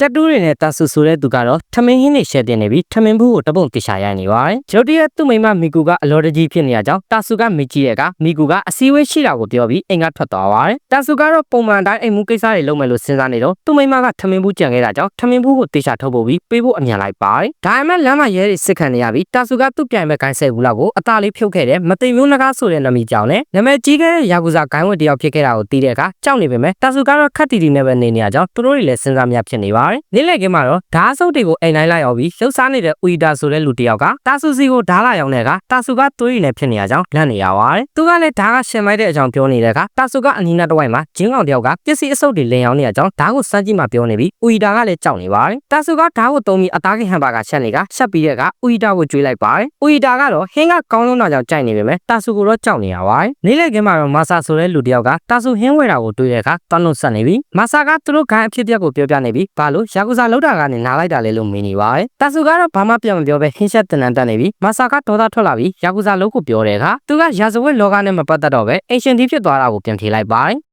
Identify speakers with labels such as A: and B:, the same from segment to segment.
A: တက်တူးတွေနဲ့တာဆူဆိုတဲ့သူကတော့ထမင်းဟင်းတွေရှယ်တင်နေပြီးထမင်းဘူးကိုတပုံတခြားရိုက်နေပါတယ်။ဂျိုတီရဲ့သူ့မိမမီကူကအလော်တကြီးဖြစ်နေရကြောင်းတာဆူကမေးကြည့်တဲ့အခါမီကူကအစည်းအဝေးရှိတာကိုပြောပြီးအိမ်ကထွက်သွားပါတယ်။တာဆူကတော့ပုံမှန်တိုင်းအိမ်မှုကိစ္စတွေလုပ်မယ်လို့စဉ်းစားနေတော့သူ့မိမကထမင်းဘူးကြံခဲ့တာကြောင့်ထမင်းဘူးကိုတေချာထုတ်ဖို့ပြီးပေးဖို့အမြန်လိုက်ပါတယ်။ဒါပေမဲ့လမ်းမှာရဲတွေစစ်ခံနေရပြီးတာဆူကသူ့ပြိုင်မဲ့ဂိုင်းဆယ်ဘူးလောက်ကိုအသားလေးဖြုတ်ခဲ့တဲ့မသိမျိုးနဂါဆိုတဲ့နမီကြောင့်နဲ့နမည်ကြီးခဲ့တဲ့ယာကူဇာဂိုင်းဝတ်တယောက်ဖြစ်ခဲ့တာကိုသိတဲ့အခါကြောက်နေပေမဲ့တာဆူကတော့ခက်တီတီနဲ့ပဲနေနေရကြောင်းသူတို့တွေလည်းစဉ်းစားမြဖြစ်နေပါတယ်။နေ့လည်ခင်းမှာတော့ဓာတ်ဆုပ်တွေကိုအိမ်တိုင်းလိုက်ရောက်ပြီးလှုပ်ရှားနေတဲ့ဦတာဆိုတဲ့လူတစ်ယောက်ကတာဆူစီကိုဓာတ်လာရောက်တဲ့အခါတာဆူကသွေးရည်နဲ့ဖြစ်နေရကြောင်းလန့်နေရပါတယ်။သူကလည်းဓာတ်ကရှင်မိုက်တဲ့အကြောင်းပြောနေတဲ့အခါတာဆူကအနီးနားတစ်ဝိုက်မှာဂျင်းကောင်တစ်ယောက်ကပစ္စည်းအဆုပ်တွေလင်ရောက်နေရကြောင်းဓာတ်ကိုစမ်းကြည့်မှပြောနေပြီးဦတာကလည်းကြောက်နေပါတယ်။တာဆူကဓာတ်ကိုတုံးပြီးအသားကင်ဟမ်ဘာဂါချက်နေကချက်ပြီးတဲ့အခါဦတာကိုကျွေးလိုက်ပါတယ်။ဦတာကတော့ဟင်းကကောင်းလုံးတော့ကြောင့်ကြိုက်နေပေမဲ့တာဆူကိုတော့ကြောက်နေရပါတယ်။နေ့လည်ခင်းမှာတော့မာဆာဆိုတဲ့လူတစ်ယောက်ကတာဆူဟင်းဝဲတာကိုတွေးတဲ့အခါတန်းလုံးဆက်နေပြီးမာဆာကသူတို့ဂိုင်းအဖြစ်အပျက်ကိုပြောပြနေပြီးဘာလို့ယာကူဇာလောက်တာကနေနားလိုက်တာလဲလို့မင်းနေပါတယ်။တာဆူကတော့ဘာမှပြန်မပြောပဲဟင်းချက်တန်တန်တက်နေပြီးမာဆာကဒေါသထွက်လာပြီးယာကူဇာလောက်ကိုပြောတဲ့အခါသူကရာဇဝတ်လောကနဲ့မပတ်သက်တော့ပဲအင်ရှင်ဒီဖြစ်သွားတာကိုပြန်ဖြေလိုက်ပါတယ်။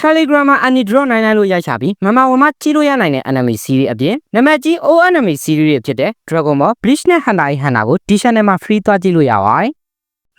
A: Telegram မှာ Annie Draw နိုင်နိုင်လို့ရိုက်ချပြီးမမဝမကြီးလို့ရနိုင်တဲ့ enemy series အပြင်နံပါတ်ကြီး O enemy series တွေဖြစ်တဲ့ Dragon Ball Bleach နဲ့ Hunter x Hunter ကို D channel မှာ free သွားကြည့်လို့ရပါတယ်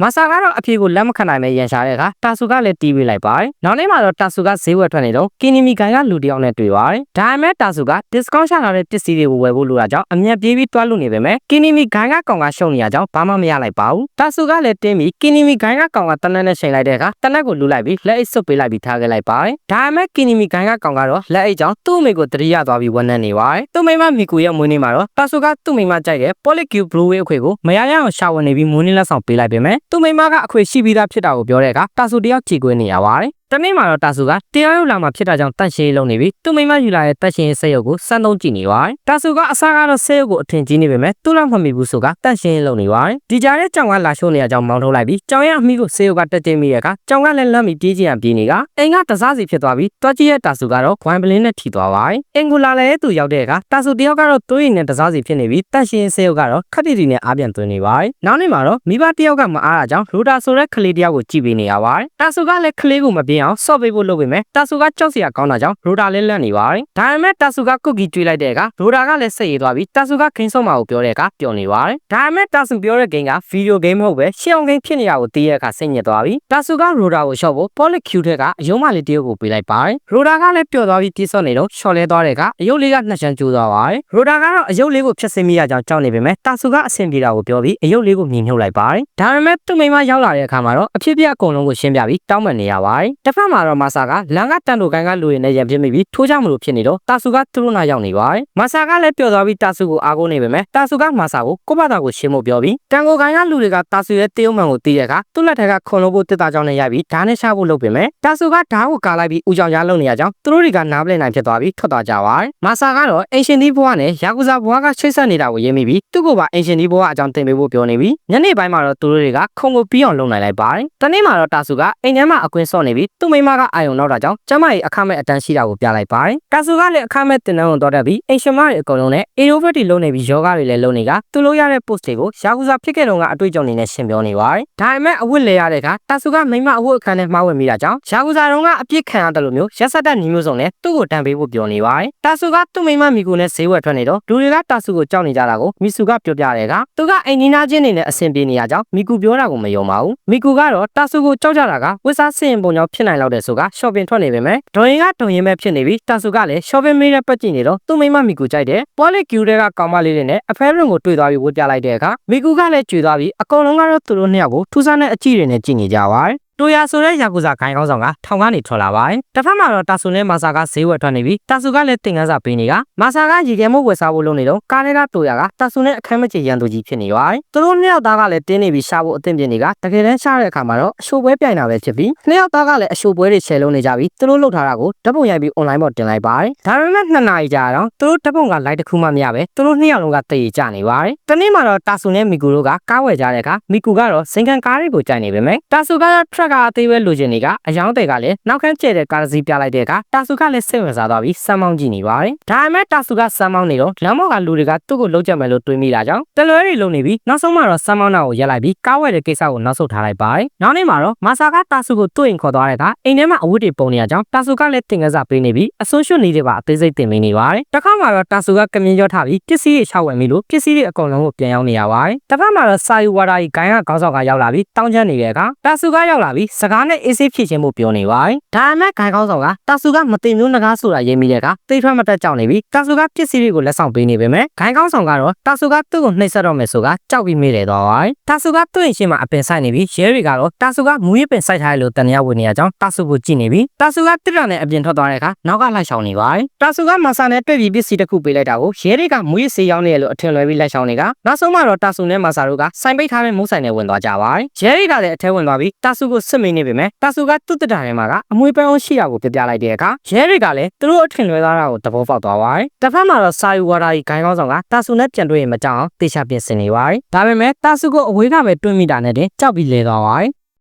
A: မဆာကတော့အဖြေကိုလက်မခံနိုင်ပဲရန်ရှာတဲ့အခါတာဆူကလည်းတီးပေးလိုက်ပါတယ်။နောက်နေ့မှာတော့တာဆူကဈေးဝယ်ထွက်နေတော့ကင်းနီမီဂိုင်ကလူတစ်ယောက်နဲ့တွေ့ပါတယ်။ဒါပေမဲ့တာဆူက discount ချထားတဲ့ပစ္စည်းတွေကိုဝယ်ဖို့လိုတာကြောင့်အမြတ်ပြေးပြီးတွားလို့နေပေမဲ့ကင်းနီမီဂိုင်ကကောင်ကရှုံနေရကြောင်းဘာမှမရလိုက်ပါဘူး။တာဆူကလည်းတင်းပြီးကင်းနီမီဂိုင်ကကောင်ကတနက်နဲ့ချိန်လိုက်တဲ့အခါတနက်ကိုလူလိုက်ပြီးလက်အိတ်စွပ်ပေးလိုက်ပြီးထားခဲ့လိုက်ပါတယ်။ဒါပေမဲ့ကင်းနီမီဂိုင်ကကောင်ကတော့လက်အိတ်ကြောင့်သူ့အမေကိုတတိယသွားပြီးဝန်နဲ့နေပါတယ်။သူ့မိမမီကူရဲ့မွေးနေ့မှာတော့တာဆူကသူ့မိမကြိုက်တဲ့ Polycube Blue Wave အခွေကိုမရရအောင်ရှာဝင်နေပြီးမွေးနေ့လက်ဆောင်ပေးလိုက်ပေမဲ့သူ့မိမကအခွေရှိပြီးသားဖြစ်တာကိုပြောတဲ့အခါတာဆူတယောက်ကြည်ကွင်းနေရပါတယ်။ တနေ့မှာတော့တာဆူကတရားရုပ်လာမှာဖြစ်တာကြောင့်တန့်ရှင်းရေးလုပ်နေပြီးသူ့မိမယူလာတဲ့တန့်ရှင်းရေးစက်ရုပ်ကိုစမ်းသုံးကြည့်နေပါတယ်။တာဆူကအစားကတော့စက်ရုပ်ကိုအထင်ကြီးနေပေမဲ့သူ့လောက်မမီဘူးဆိုကတန့်ရှင်းရေးလုပ်နေပါတယ်။ဒီကြားရဲ့ကြောင်ကလာရှိုးနေရကြောင်းမောင်းထုတ်လိုက်ပြီးကြောင်ရဲ့အမိကိုစက်ရုပ်ကတက်တင်မိတဲ့အခါကြောင်ကလည်းလမ်းပြီးပြေးကြည့်ရပြေးနေကအိမ်ကတစားစီဖြစ်သွားပြီးတွားကြည့်ရဲ့တာဆူကတော့ဂွိုင်းပလင်းနဲ့ထိသွားပါတယ်။အင်ကိုလာလည်းသူရောက်တဲ့အခါတာဆူတယောက်ကတော့သွေးရည်နဲ့တစားစီဖြစ်နေပြီးတန့်ရှင်းရေးစက်ရုပ်ကတော့ခက်တီတီနဲ့အားပြန်သွင်းနေပါတယ်။နောက်နေ့မှာတော့မိဘတယောက်ကမအားတာကြောင့်ရိုတာဆိုတဲ့ကလေးတယောက်ကိုကြည့်ပေးနေရပါတယ်။တာဆူကလည်းကလေးကိုမပြင်းအောင်ဆော့ပေးဖို့လုပ်ပေမဲ့တာဆူကကြောက်စရာကောင်းတာကြောင့်ရိုတာလည်းလန့်နေပါတယ်။ဒါပေမဲ့တာဆူကကုတ်ကီကျွေးလိုက်တဲ့အခါရိုတာကလည်းစိတ်ရည်သွားပြီးတာဆူကဂိမ်းဆုံးမှာကိုပြောတဲ့အခါပျော်နေပါတယ်။ဒါပေမဲ့တာဆူပြောတဲ့ဂိမ်းကဗီဒီယိုဂိမ်းမဟုတ်ပဲရှေ့အောင်ဂိမ်းဖြစ်နေတာကိုသိရတဲ့အခါစိတ်ညစ်သွားပြီးတာဆူကရိုတာကိုရှော့ဖို့ Poly Q ထက်ကအယုံမလေးတယောက်ကိုပေးလိုက်ပါတယ်။ရိုတာကလည်းပျော်သွားပြီးပြေးစော့နေတော့ရှော့လဲသွားတဲ့အခါအယုတ်လေးကနှစ်ချမ်းကျိုးသွားပါတယ်။ရိုတာကတော့အယုတ်လေးကိုဖျက်ဆီးမိရကြောင်းကြောက်နေပေမဲ့တာဆူကအဆင်ပြေတာကိုပြောပြီးအယုတ်လေးကိုမြင်မြုပ်လိုက်ပါတယ်။ဒါပေမဲ့သူ့မိမရောက်လာတဲ့အခါမှာတော့အဖြစ်ပြက်အကုန်လုံးကိုရှင်းပြပြီးတောင်းပန်နေရပါတယ်။တစ်ဖက်မှာတော့မာဆာကလန်ကတန်တိုကန်ကလူရင်းနဲ့ရံပြစ်မိပြီးထိုးချမလို့ဖြစ်နေတော့တာဆူကသူတို့နာရောက်နေပါတယ်။မာဆာကလည်းပျော်သွားပြီးတာဆူကိုအားကိုးနေပေမဲ့တာဆူကမာဆာကိုကိုယ့်ဘာသာကိုရှင်းဖို့ပြောပြီးတန်ကိုကန်ကလူတွေကတာဆူရဲ့တေးုံမှန်ကိုသိတဲ့အခါသူ့လက်ထက်ကခွန်လို့ဖို့တစ်သားကြောင်းနဲ့ရိုက်ပြီးဓာတ်နဲ့ချဖို့လုပ်ပေမဲ့တာဆူကဓာတ်ကိုကာလိုက်ပြီးဦးကြောင်ရလုံနေရကြောင်းသူတို့တွေကနားပလည်နိုင်ဖြစ်သွားပြီးထွက်သွားကြပါတယ်။မာဆာကတော့အင်ရှင်ဒီဘွားနဲ့ယာကူဇာဘွားကချိတ်ဆက်နေတာကိုရင်းမိပြီးသူ့ကိုပါအင်ရှင်ဒီဘွားအကြောင်းတင်ပေးဖို့ပြောနေပြီးညနေပိုင်းမှာတော့သူတို့တွေကခုံကိုပြီးအောင်လုပ်နိုင်လိုက်ပါတယ်။တနေ့မှာတော့တာဆူကအိမ်ထဲမှာအကွင်းဆော့နေပြီးသူ့မိမကအာယုံနောက်တာကြောင့်ကျမကြီးအခမဲ့အတန်းရှိတာကိုပြလိုက်ပါတယ်။တာဆူကလည်းအခမဲ့တင်တန်းကိုတော့တက်ပြီးအင်ရှင်မတွေအကုန်လုံးနဲ့အေရိုဗက်တီလုံးနေပြီးယောဂတွေလည်းလုံးနေကသူလို့ရတဲ့ post တွေကိုယာကူဇာဖြစ်ခဲ့တော့ကအတွေ့အကြုံတွေနဲ့ရှင်းပြောနေပါတယ်။ဒါပေမဲ့အဝတ်လဲရတဲ့အခါတာဆူကမိမအဝတ်အခန်းထဲမှားဝင်မိတာကြောင့်ယာကူဇာတုံးကအပြစ်ခံရတယ်လို့မျိုးရက်ဆက်တဲ့ညီမျိုးစုံနဲ့သူ့ကိုတန်ပေးဖို့ပြောနေပါတယ်။တာဆူကသူ့မိမမီကူနဲ့ဈေးဝယ်ထွက်နေတော့လူတွေကတာဆူကိုကြောက်နေကြတာကိုမီဆူကပြောပြတဲ့အခါသူကအိမ်နီးနားချင်းတွေနဲ့အဆင်ပြေနေရကြောင်းမီကူပြောတာကိုမယုံပါဘူး။မီကူကတော့တာဆူကိုကြောက်ကြတာကဝစ်စားစင်ပုံကြောင့်ဖြစ်နိုင်လောက်တဲ့ဆိုက shopping ထွက်နေပေမဲ့ဒေါ်ရင်ကဒေါ်ရင်ပဲဖြစ်နေပြီးတာဆူကလည်း shopping မေးတဲ့ပတ်ကြည့်နေတော့သူ့မိမမီကူကြိုက်တယ် poly q တွေကကောင်မလေးတွေနဲ့အဖဲရုံကိုတွေ့သွားပြီးဝတ်ပြလိုက်တဲ့အခါမီကူကလည်းကြွေသွားပြီးအကုန်လုံးကတော့သူတို့နှစ်ယောက်ကိုထူးဆန်းတဲ့အကြည့်တွေနဲ့ကြည့်နေကြပါတယ် တိုယာဆိုတဲ့ယာကူဇာခိုင်ကောင်းဆောင်ကထောင်ကနေထွက်လာပါတယ်။တစ်ဖက်မှာတော့တာဆူနဲ့မာဆာကဈေးဝယ်ထွက်နေပြီးတာဆူကလည်းတင်ကန်းစာပေးနေကမာဆာကရေခဲမိုးဝယ်စားဖို့လုပ်နေတော့ကားထဲကတိုယာကတာဆူနဲ့အခမ်းမချေရန်သူကြီးဖြစ်နေပါတယ်။သူတို့နှစ်ယောက်သားကလည်းတင်းနေပြီးရှာဖို့အသင့်ပြင်နေကတကယ်တမ်းရှာတဲ့အခါမှာတော့အရှိုးပွဲပြိုင်တာပဲဖြစ်ပြီးနှစ်ယောက်သားကလည်းအရှိုးပွဲတွေချဲလုံးနေကြပြီးသူတို့လှုပ်ထားတာကိုဓာတ်ပုံရိုက်ပြီး online ပေါ်တင်လိုက်ပါတယ်။ဒါပေမဲ့နှစ်နာရီကြာတော့သူတို့ဓာတ်ပုံက live တစ်ခုမှမရပဲသူတို့နှစ်ယောက်လုံးကတည်ကြနေပါတယ်။တနေ့မှာတော့တာဆူနဲ့မီကူတို့ကကားဝယ်ကြတဲ့အခါမီကူကတော့စင်ကန်ကားတွေကိုကြိုက်နေပေမဲ့တာဆူကတော့ truck ကအသေးပဲလိုချင်နေကအယောင်းတွေကလည်းနောက်ခန်းကျဲတဲ့ကားတစ်စီးပြလိုက်တဲ့အခါတာဆူကလည်းစိတ်ဝင်စားသွားပြီးစမ်းမောင်းကြည့်နေပါတယ်ဒါပေမဲ့တာဆူကစမ်းမောင်းနေတော့လမ်းမောက်ကလူတွေကသူ့ကိုလုံးချက်မယ်လို့တွေးမိတာကြောင့်တလွဲတွေလုံနေပြီးနောက်ဆုံးမှတော့စမ်းမောင်းတာကိုရက်လိုက်ပြီးကားဝဲတဲ့ကိစ္စကိုနောက်ဆုတ်ထားလိုက်ပါတယ်နောက်နေ့မှာတော့မာဆာကတာဆူကိုတွေ့ရင်ခေါ်သွားတဲ့အခါအိမ်ထဲမှာအဝတ်တွေပုံနေရကြောင်းတာဆူကလည်းတင်ကစားပေးနေပြီးအဆွန်းရွှွတ်နေတဲ့ပါအသေးစိတ်တင်ပေးနေပါတယ်တစ်ခါမှတော့တာဆူကကမြင်ကြောထားပြီးပစ္စည်းတွေချောက်ဝယ်မိလို့ပစ္စည်းတွေအကုန်လုံးကိုပြန်ရောက်နေရပါတယ်တစ်ခါမှတော့စာယူဝါဒကြီးဂိုင်းကခေါင်းဆောင်ကရောက်လာပြီးတောင်းချမ်းနေတဲ့အခါတာဆူကရောက်လာပြီးစကားနဲ့အေးဆေးဖြည့်ချင်းဖို့ပြောနေပါတယ်ဒါပေမဲ့ဂိုင်းခေါင်းဆောင်ကတာဆူကမတင်မျိုးငကားဆိုတာရေးမိတဲ့အခါတိတ်ထွက်မတက်ကြောက်နေပြီးတာဆူကပစ္စည်းတွေကိုလက်ဆောင်ပေးနေပေမဲ့ဂိုင်းခေါင်းဆောင်ကတော့တာဆူကသူ့ကိုနှိပ်စက်တော့မယ်ဆိုတာကြောက်ပြီးမိတယ်သွားပါတယ်တာဆူကသူ့ရင်ရှင်းမှာအပင်ဆိုင်နေပြီးရဲတွေကတော့တာဆူကမူရပင်စိုက်ထားတယ်လို့တန်ရဝင်နေရကြောင်းတာဆူကိုကြည့်နေပြီးတာဆူကတစ်ရနဲ့အပြင်ထွက်သွားတဲ့အခါနောက်ကလိုက်ရှောင်နေပါတယ်တာဆူကမဆာနဲ့တွေ့ပြီးပစ္စည်းတစ်ခုပေးလိုက်တာကိုရဲတွေကမူရစေးရောက်နေရလို့အထင်လွဲပြီးလိုက်ရှောင်နေကနောက်ဆုံးမှတော့တာဆူနဲ့မဆာတို့ကစိုင်ပိတ်ထားတဲ့မုန်းဆိုင်နဲ့ဝင်သွားကြပါတယ်ရဲတွေကလည်းအထဲဝင်သွားပြီးတာဆူကိုစစ်မိနေပေမဲ့တာဆူကသူ့တတာထဲမှာကအမွေပန်းအောင်ရှိတာကိုပြပြလိုက်တဲ့အခါရဲတွေကလည်းသူတို့အထင်လွဲသွားတာကိုသဘောပေါက်သွားပါတယ်တစ်ဖက်မှာတော့စာယူဝါဒကြီးဂိုင်းကောင်းဆောင်ကတာဆူနဲ့ပြန်တွေ့ရင်မကြောက်အောင်တေချာပြင်ဆင်နေပါတယ်ဒါပေမဲ့တာဆူကိုအဝေးကပဲတွေ့မိတာနဲ့တင်ကြောက်ပြီးလဲသွားပါတယ်